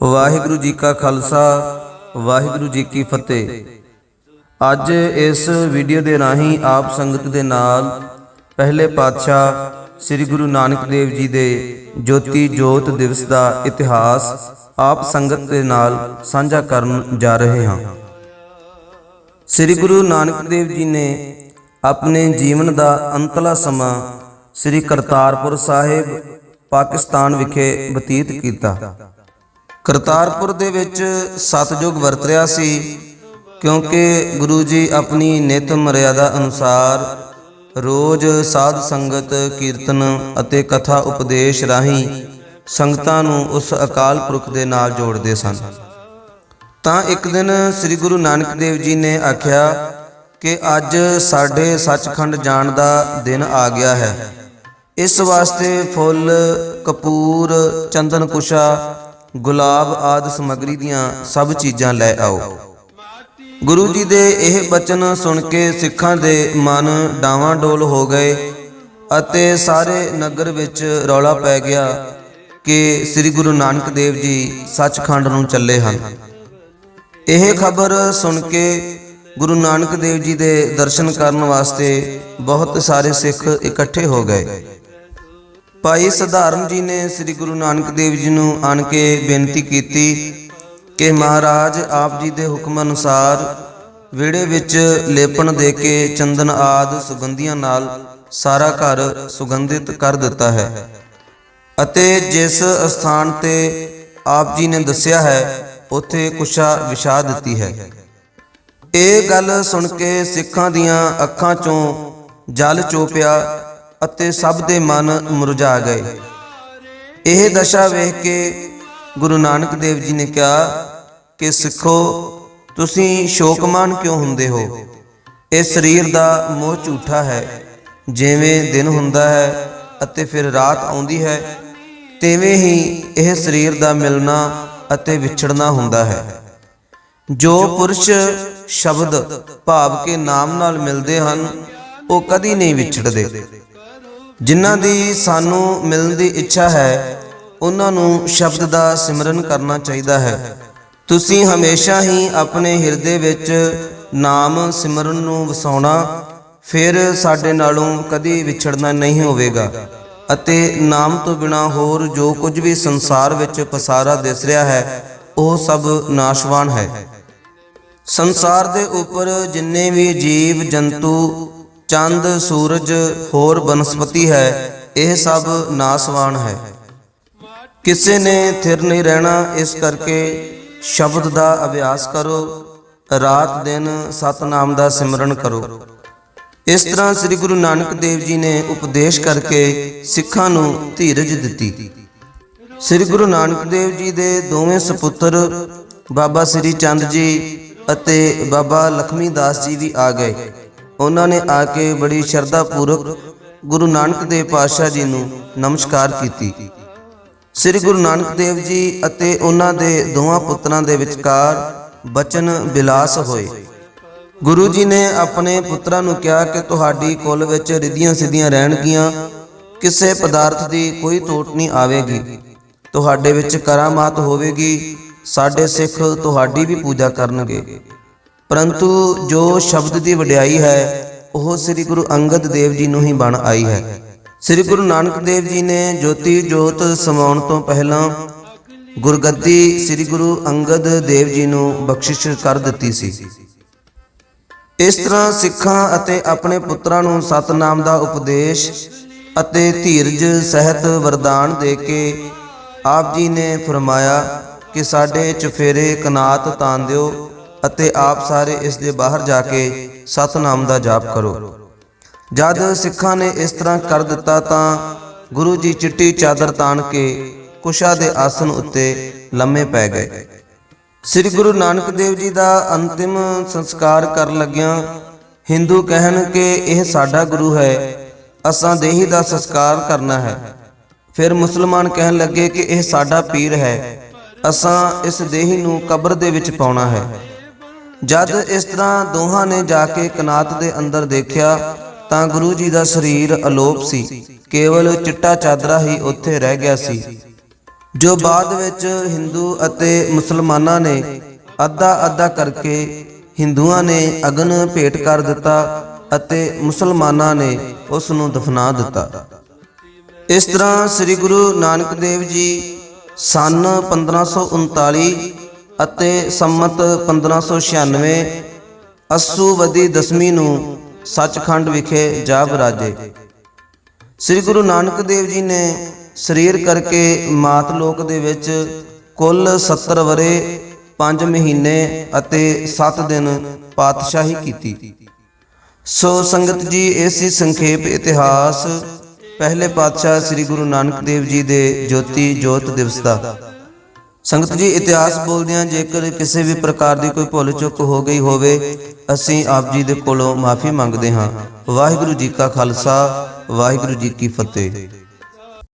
ਵਾਹਿਗੁਰੂ ਜੀ ਕਾ ਖਾਲਸਾ, ਵਾਹਿਗੁਰੂ ਜੀ ਕੀ ਫਤਿਹ। ਅੱਜ ਇਸ ਵੀਡੀਓ ਦੇ ਰਾਹੀਂ ਆਪ ਸੰਗਤ ਦੇ ਨਾਲ ਪਹਿਲੇ ਪਾਤਸ਼ਾਹ ਸ੍ਰੀ ਗੁਰੂ ਨਾਨਕ ਦੇਵ ਜੀ ਦੇ ਜੋਤੀ ਜੋਤ ਦਿਵਸ ਦਾ ਇਤਿਹਾਸ ਆਪ ਸੰਗਤ ਦੇ ਨਾਲ ਸਾਂਝਾ ਕਰਨ ਜਾ ਰਹੇ ਹਾਂ। ਸ੍ਰੀ ਗੁਰੂ ਨਾਨਕ ਦੇਵ ਜੀ ਨੇ ਆਪਣੇ ਜੀਵਨ ਦਾ ਅੰਤਲਾ ਸਮਾਂ ਸ੍ਰੀ ਕਰਤਾਰਪੁਰ ਸਾਹਿਬ, ਪਾਕਿਸਤਾਨ ਵਿਖੇ ਬਤੀਤ ਕੀਤਾ। ਕਰਤਾਰਪੁਰ ਦੇ ਵਿੱਚ ਸਤਜੁਗ ਵਰਤ ਰਿਹਾ ਸੀ, ਕਿਉਂਕਿ ਗੁਰੂ ਜੀ ਆਪਣੀ ਨਿਤ ਮਰਿਆਦਾ ਅਨੁਸਾਰ ਰੋਜ਼ ਸਾਧ ਸੰਗਤ, ਕੀਰਤਨ ਅਤੇ ਕਥਾ ਉਪਦੇਸ਼ ਰਾਹੀਂ ਸੰਗਤਾਂ ਨੂੰ ਉਸ ਅਕਾਲ ਪੁਰਖ ਦੇ ਨਾਲ ਜੋੜਦੇ ਸਨ। ਤਾਂ ਇੱਕ ਦਿਨ ਸ੍ਰੀ ਗੁਰੂ ਨਾਨਕ ਦੇਵ ਜੀ ਨੇ ਆਖਿਆ ਕਿ ਅੱਜ ਸਾਡੇ ਸੱਚਖੰਡ ਜਾਣ ਦਾ ਦਿਨ ਆ ਗਿਆ ਹੈ। ਇਸ ਵਾਸਤੇ ਫੁੱਲ, ਕਪੂਰ ਚੰਦਨ ਕੁਸ਼ਾ ਗੁਲਾਬ ਆਦ ਸਮਗਰੀ ਦੀਆਂ ਸਭ ਚੀਜ਼ਾਂ ਲੈ ਆਓ। ਗੁਰੂ ਜੀ ਦੇ ਇਹ ਬਚਨ ਸੁਣ ਕੇ ਸਿੱਖਾਂ ਦੇ ਮਨ ਡਾਵਾਂ ਡੋਲ ਹੋ ਗਏ ਅਤੇ ਸਾਰੇ ਨਗਰ ਵਿੱਚ ਰੌਲਾ ਪੈ ਗਿਆ ਕਿ ਸ੍ਰੀ ਗੁਰੂ ਨਾਨਕ ਦੇਵ ਜੀ ਸੱਚਖੰਡ ਨੂੰ ਚੱਲੇ ਹਨ। ਇਹ ਖਬਰ ਸੁਣ ਕੇ ਗੁਰੂ ਨਾਨਕ ਦੇਵ ਜੀ ਦੇ ਦਰਸ਼ਨ ਕਰਨ ਵਾਸਤੇ ਬਹੁਤ ਸਾਰੇ ਸਿੱਖ ਇਕੱਠੇ ਹੋ ਗਏ। ਭਾਈ ਸਧਾਰਨ ਜੀ ਨੇ ਸ੍ਰੀ ਗੁਰੂ ਨਾਨਕ ਦੇਵ ਜੀ ਨੂੰ ਆਣ ਕੇ ਬੇਨਤੀ ਕੀਤੀ ਕਿ ਮਹਾਰਾਜ ਆਪ ਜੀ ਦੇ ਹੁਕਮ ਅਨੁਸਾਰ ਵਿੜੇ ਵਿੱਚ ਲੇਪਣ ਦੇ ਕੇ ਚੰਦਨ ਆਦ ਸੁਗੰਧੀਆਂ ਨਾਲ ਸਾਰਾ ਘਰ ਸੁਗੰਧਿਤ ਕਰ ਦਿੱਤਾ ਹੈ ਅਤੇ ਜਿਸ ਸਥਾਨ ਤੇ ਆਪ ਜੀ ਨੇ ਦੱਸਿਆ ਹੈ, ਉੱਥੇ ਕੁਸ਼ਾ ਵਿਛਾ ਦਿੱਤੀ ਹੈ। ਇਹ ਗੱਲ ਸੁਣ ਕੇ ਸਿੱਖਾਂ ਦੀਆਂ ਅੱਖਾਂ ਚੋਂ ਜਲ ਚੋਪਿਆ ਅਤੇ ਸਭ ਦੇ ਮਨ ਮੁਰਝਾ ਗਏ। ਇਹ ਦਸ਼ਾ ਵੇਖ ਕੇ ਗੁਰੂ ਨਾਨਕ ਦੇਵ ਜੀ ਨੇ ਕਿਹਾ ਕਿ ਸਿੱਖੋ, ਤੁਸੀਂ ਸ਼ੋਕਮਾਨ ਕਿਉਂ ਹੁੰਦੇ ਹੋ? ਇਹ ਸਰੀਰ ਦਾ ਮੋਹ ਝੂਠਾ ਹੈ। ਜਿਵੇਂ ਦਿਨ ਹੁੰਦਾ ਹੈ ਅਤੇ ਫਿਰ ਰਾਤ ਆਉਂਦੀ ਹੈ, ਤਿਵੇਂ ਹੀ ਇਹ ਸਰੀਰ ਦਾ ਮਿਲਣਾ ਅਤੇ ਵਿਛੜਨਾ ਹੁੰਦਾ ਹੈ। ਜੋ ਪੁਰਸ਼ ਸ਼ਬਦ ਭਾਵ ਕੇ ਨਾਮ ਨਾਲ ਮਿਲਦੇ ਹਨ, ਉਹ ਕਦੀ ਨਹੀਂ ਵਿਛੜਦੇ। ਜਿਨ੍ਹਾਂ ਦੀ ਸਾਨੂੰ ਮਿਲਣ ਦੀ ਇੱਛਾ ਹੈ, ਉਹਨਾਂ ਨੂੰ ਸ਼ਬਦ ਦਾ ਸਿਮਰਨ ਕਰਨਾ ਚਾਹੀਦਾ ਹੈ। ਤੁਸੀਂ ਹਮੇਸ਼ਾ ਹੀ ਆਪਣੇ ਹਿਰਦੇ ਵਿੱਚ ਨਾਮ ਸਿਮਰਨ ਨੂੰ ਵਸਾਉਣਾ, ਫਿਰ ਸਾਡੇ ਨਾਲੋਂ ਕਦੀ ਵਿਛੜਨਾ ਨਹੀਂ ਹੋਵੇਗਾ। ਅਤੇ ਨਾਮ ਤੋਂ ਬਿਨਾ ਹੋਰ ਜੋ ਕੁਝ ਵੀ ਸੰਸਾਰ ਵਿੱਚ ਪਸਾਰਾ ਦਿਸ ਰਿਹਾ ਹੈ, ਉਹ ਸਭ ਨਾਸ਼ਵਾਨ ਹੈ। ਸੰਸਾਰ ਦੇ ਉੱਪਰ ਜਿੰਨੇ ਵੀ ਜੀਵ, ਜੰਤੂ ਚੰਦ, ਸੂਰਜ ਹੋਰ ਬਨਸਪਤੀ ਹੈ, ਇਹ ਸਭ ਨਾਸਵਾਨ ਹੈ। ਕਿਸੇ ਨੇ ਥਿਰ ਨਹੀਂ ਰਹਿਣਾ, ਇਸ ਕਰਕੇ ਸ਼ਬਦ ਦਾ ਅਭਿਆਸ ਕਰੋ, ਰਾਤ ਦਿਨ ਸਤਨਾਮ ਦਾ ਸਿਮਰਨ ਕਰੋ। ਇਸ ਤਰ੍ਹਾਂ ਸ੍ਰੀ ਗੁਰੂ ਨਾਨਕ ਦੇਵ ਜੀ ਨੇ ਉਪਦੇਸ਼ ਕਰਕੇ ਸਿੱਖਾਂ ਨੂੰ ਧੀਰਜ ਦਿੱਤੀ। ਸ੍ਰੀ ਗੁਰੂ ਨਾਨਕ ਦੇਵ ਜੀ ਦੇ ਦੋਵੇਂ ਸੁਪੁੱਤਰ ਬਾਬਾ ਸ੍ਰੀ ਚੰਦ ਜੀ ਅਤੇ ਬਾਬਾ ਲਖਮੀ ਦਾਸ ਜੀ ਵੀ ਆ ਗਏ। ਉਹਨਾਂ ਨੇ ਆ ਕੇ ਬੜੀ ਸ਼ਰਧਾ ਪੂਰਵਕ ਗੁਰੂ ਨਾਨਕ ਦੇਵ ਪਾਤਸ਼ਾਹ ਜੀ ਨੂੰ ਨਮਸਕਾਰ ਕੀਤੀ। ਸ੍ਰੀ ਗੁਰੂ ਨਾਨਕ ਦੇਵ ਜੀ ਅਤੇ ਉਹਨਾਂ ਦੇ ਦੋਵਾਂ ਪੁੱਤਰਾਂ ਦੇ ਵਿਚਕਾਰ ਬਚਨ ਬਿਲਾਸ ਹੋਏ। ਗੁਰੂ ਜੀ ਨੇ ਆਪਣੇ ਪੁੱਤਰਾਂ ਨੂੰ ਕਿਹਾ ਕਿ ਤੁਹਾਡੀ ਕੁੱਲ ਵਿੱਚ ਰਿੱਧੀਆਂ ਸਿੱਧੀਆਂ ਰਹਿਣਗੀਆਂ, ਕਿਸੇ ਪਦਾਰਥ ਦੀ ਕੋਈ ਤੋਟ ਨਹੀਂ ਆਵੇਗੀ। ਤੁਹਾਡੇ ਵਿੱਚ ਕਰਾਮਾਤ ਹੋਵੇਗੀ, ਸਾਡੇ ਸਿੱਖ ਤੁਹਾਡੀ ਵੀ ਪੂਜਾ ਕਰਨਗੇ। ਪਰੰਤੂ ਜੋ ਸ਼ਬਦ ਦੀ ਵਡਿਆਈ ਹੈ, ਉਹ ਸ੍ਰੀ ਗੁਰੂ ਅੰਗਦ ਦੇਵ ਜੀ ਨੂੰ ਹੀ ਬਣ ਆਈ ਹੈ। ਸ੍ਰੀ ਗੁਰੂ ਨਾਨਕ ਦੇਵ ਜੀ ਨੇ ਜੋਤੀ ਜੋਤ ਸਮਾਉਣ ਤੋਂ ਪਹਿਲਾਂ ਗੁਰਗੱਦੀ ਸ੍ਰੀ ਗੁਰੂ ਅੰਗਦ ਦੇਵ ਜੀ ਨੂੰ ਬਖਸ਼ਿਸ਼ ਕਰ ਦਿੱਤੀ ਸੀ। ਇਸ ਤਰ੍ਹਾਂ ਸਿੱਖਾਂ ਅਤੇ ਆਪਣੇ ਪੁੱਤਰਾਂ ਨੂੰ ਸਤਨਾਮ ਦਾ ਉਪਦੇਸ਼ ਅਤੇ ਧੀਰਜ, ਸਹਿਤ ਵਰਦਾਨ ਦੇ ਕੇ ਆਪ ਜੀ ਨੇ ਫਰਮਾਇਆ ਕਿ ਸਾਡੇ ਚਫੇਰੇ ਕਨਾਤ ਤਾਨ ਦਿਓ। ਅਤੇ ਆਪ ਸਾਰੇ ਇਸ ਦੇ ਬਾਹਰ ਜਾ ਕੇ ਸਤਨਾਮ ਦਾ ਜਾਪ ਕਰੋ। ਜਦ ਸਿੱਖਾਂ ਨੇ ਇਸ ਤਰ੍ਹਾਂ ਕਰ ਦਿੱਤਾ ਤਾਂ ਗੁਰੂ ਜੀ ਚਿੱਟੀ ਚਾਦਰ ਤਾਣ ਕੇ ਕੁਸ਼ਾ ਦੇ ਆਸਨ ਉੱਤੇ ਲੰਮੇ ਪੈ ਗਏ। ਸ੍ਰੀ ਗੁਰੂ ਨਾਨਕ ਦੇਵ ਜੀ ਦਾ ਅੰਤਿਮ ਸੰਸਕਾਰ ਕਰਨ ਲੱਗਿਆਂ ਹਿੰਦੂ ਕਹਿਣ ਕਿ ਇਹ ਸਾਡਾ ਗੁਰੂ ਹੈ, ਅਸਾਂ ਦੇਹੀ ਦਾ ਸੰਸਕਾਰ ਕਰਨਾ ਹੈ। ਫਿਰ ਮੁਸਲਮਾਨ ਕਹਿਣ ਲੱਗੇ ਕਿ ਇਹ ਸਾਡਾ ਪੀਰ ਹੈ, ਅਸਾਂ ਇਸ ਦੇਹੀ ਨੂੰ ਕਬਰ ਦੇ ਵਿੱਚ ਪਾਉਣਾ ਹੈ। ਜਦ ਇਸ ਤਰ੍ਹਾਂ ਦੋਹਾਂ ਨੇ ਜਾ ਕੇ ਕਨਾਤ ਦੇ ਅੰਦਰ ਦੇਖਿਆ, ਤਾਂ ਗੁਰੂ ਜੀ ਦਾ ਸਰੀਰ ਅਲੋਪ ਸੀ। ਕੇਵਲ ਚਿੱਟਾ ਚਾਦਰਾ ਹੀ ਉੱਥੇ ਰਹਿ ਗਿਆ ਸੀ। ਜੋ ਬਾਅਦ ਵਿੱਚ ਹਿੰਦੂ ਅਤੇ ਮੁਸਲਮਾਨਾਂ ਨੇ ਅੱਧਾ ਅੱਧਾ ਕਰਕੇ ਹਿੰਦੂਆਂ ਨੇ ਅਗਨ ਭੇਟ ਕਰ ਦਿੱਤਾ ਅਤੇ ਮੁਸਲਮਾਨਾਂ ਨੇ ਉਸ ਨੂੰ ਦਫਨਾ ਦਿੱਤਾ। ਇਸ ਤਰ੍ਹਾਂ ਸ੍ਰੀ ਗੁਰੂ ਨਾਨਕ ਦੇਵ ਜੀ ਸਨ 1539 ਅਤੇ ਸੰਮਤ 1596 ਅਸੂਵਦੀ ਦਸਵੀਂ ਨੂੰ ਸੱਚਖੰਡ ਵਿਖੇ ਜਾ ਵਿਰਾਜੇ ਸ੍ਰੀ ਗੁਰੂ ਨਾਨਕ ਦੇਵ ਜੀ ਨੇ ਸਰੀਰ ਕਰਕੇ ਮਾਤ ਲੋਕ ਦੇ ਵਿੱਚ ਕੁੱਲ 70 ਵਰੇ 5 ਮਹੀਨੇ ਅਤੇ 7 ਦਿਨ ਪਾਤਸ਼ਾਹੀ ਕੀਤੀ। ਸੋ ਸੰਗਤ ਜੀ, ਇਹ ਸੀ ਸੰਖੇਪ ਇਤਿਹਾਸ। ਪਹਿਲੇ ਪਾਤਸ਼ਾਹ ਸ੍ਰੀ ਗੁਰੂ ਨਾਨਕ ਦੇਵ ਜੀ ਦੇ ਜੋਤੀ ਜੋਤ ਦਿਵਸ ਦਾ। ਸੰਗਤ ਜੀ, ਇਤਿਹਾਸ ਬੋਲਦਿਆਂ ਜੇਕਰ ਕਿਸੇ ਵੀ ਪ੍ਰਕਾਰ ਦੀ ਕੋਈ ਭੁੱਲ ਚੁੱਕ ਹੋ ਗਈ ਹੋਵੇ, ਅਸੀਂ ਆਪ ਜੀ ਦੇ ਕੋਲੋਂ ਮਾਫੀ ਮੰਗਦੇ ਹਾਂ। ਵਾਹਿਗੁਰੂ ਜੀ ਕਾ ਖਾਲਸਾ, ਵਾਹਿਗੁਰੂ ਜੀ ਕੀ ਫਤਿਹ।